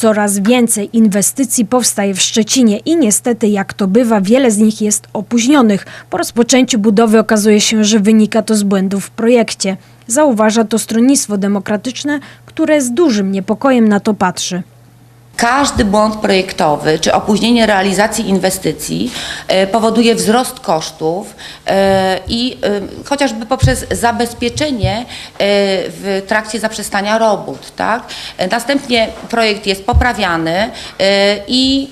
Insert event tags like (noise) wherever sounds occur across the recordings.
Coraz więcej inwestycji powstaje w Szczecinie i niestety, jak to bywa, wiele z nich jest opóźnionych. Po rozpoczęciu budowy okazuje się, że wynika to z błędów w projekcie. Zauważa to Stronnictwo Demokratyczne, które z dużym niepokojem na to patrzy. Każdy błąd projektowy czy opóźnienie realizacji inwestycji e, powoduje wzrost kosztów e, i e, chociażby poprzez zabezpieczenie w trakcie zaprzestania robót. Tak? Następnie projekt jest poprawiany i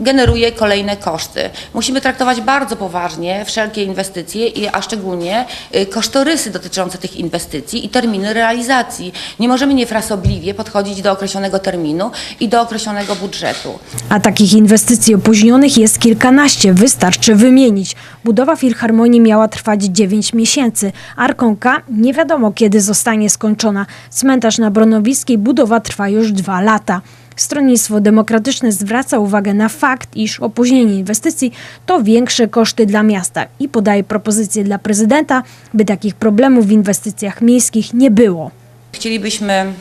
generuje kolejne koszty. Musimy traktować bardzo poważnie wszelkie inwestycje, a szczególnie y, kosztorysy dotyczące tych inwestycji i terminy realizacji. Nie możemy niefrasobliwie podchodzić do określonego terminu i do określonego budżetu. A takich inwestycji opóźnionych jest kilkanaście, wystarczy wymienić. Budowa Filharmonii miała trwać 9 miesięcy. Arką K nie wiadomo kiedy zostanie skończona. Cmentarz na Bronowickiej budowa trwa już dwa lata. Stronnictwo Demokratyczne zwraca uwagę na fakt, iż opóźnienie inwestycji to większe koszty dla miasta i podaje propozycję dla prezydenta, by takich problemów w inwestycjach miejskich nie było. Chcielibyśmy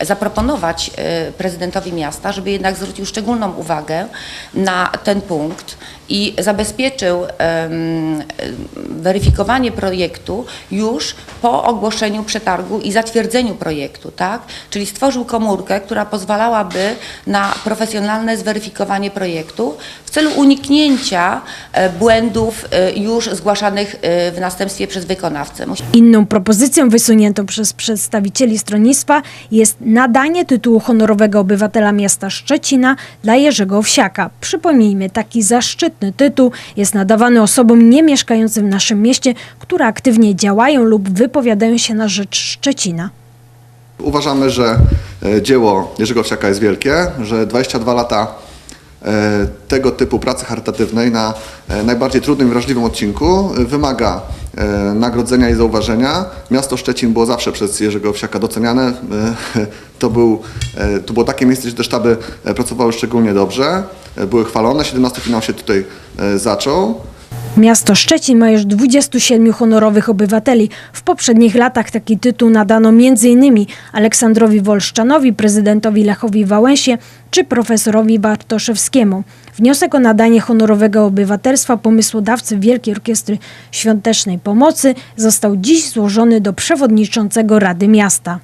zaproponować y, prezydentowi miasta, żeby jednak zwrócił szczególną uwagę na ten punkt i zabezpieczył em, weryfikowanie projektu już po ogłoszeniu przetargu i zatwierdzeniu projektu, tak? Czyli stworzył komórkę, która pozwalałaby na profesjonalne zweryfikowanie projektu w celu uniknięcia e, błędów e, już zgłaszanych e, w następstwie przez wykonawcę. Inną propozycją wysuniętą przez przedstawicieli stronnictwa jest nadanie tytułu honorowego obywatela miasta Szczecina dla Jerzego Owsiaka. Przypomnijmy, taki zaszczytny tytuł jest nadawany osobom nie mieszkającym w naszym mieście, które aktywnie działają lub wypowiadają się na rzecz Szczecina. Uważamy, że e, dzieło Jerzego Wsiaka jest wielkie, że 22 lata e, tego typu pracy charytatywnej na e, najbardziej trudnym i wrażliwym odcinku wymaga nagrodzenia i zauważenia. Miasto Szczecin było zawsze przez Jerzego Wsiaka doceniane. E, (laughs) To, był, e, to było takie miejsce, gdzie te sztaby e, pracowały szczególnie dobrze, e, były chwalone. 17 finał się tutaj e, zaczął. Miasto Szczecin ma już 27 honorowych obywateli. W poprzednich latach taki tytuł nadano m.in. Aleksandrowi Wolszczanowi, prezydentowi Lechowi Wałęsie czy profesorowi Bartoszewskiemu. Wniosek o nadanie honorowego obywatelstwa pomysłodawcy Wielkiej Orkiestry Świątecznej Pomocy został dziś złożony do przewodniczącego Rady Miasta.